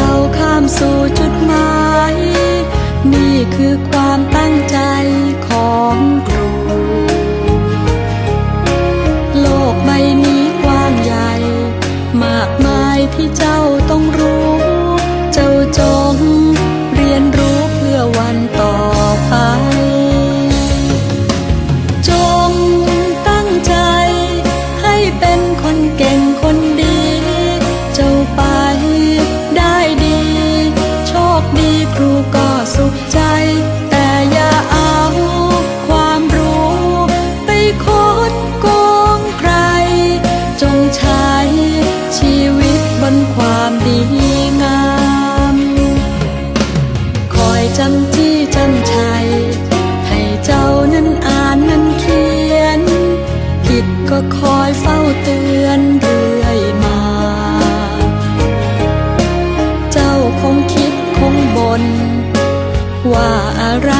้า มากมายที่เจ้าต้องรู้ เจ้าจงเรียนรู้เพื่อวันต่อไป จงตั้งใจให้เป็นคนเก่งคนดี เจ้าไปได้ดี โชคดีครู จำจี้จำชัย ให้เจ้านั้นอ่านนั้นเขียน ผิดก็คอยเฝ้าเตือนเรื่อยมา เจ้าคงคิดคงบนว่าอะไร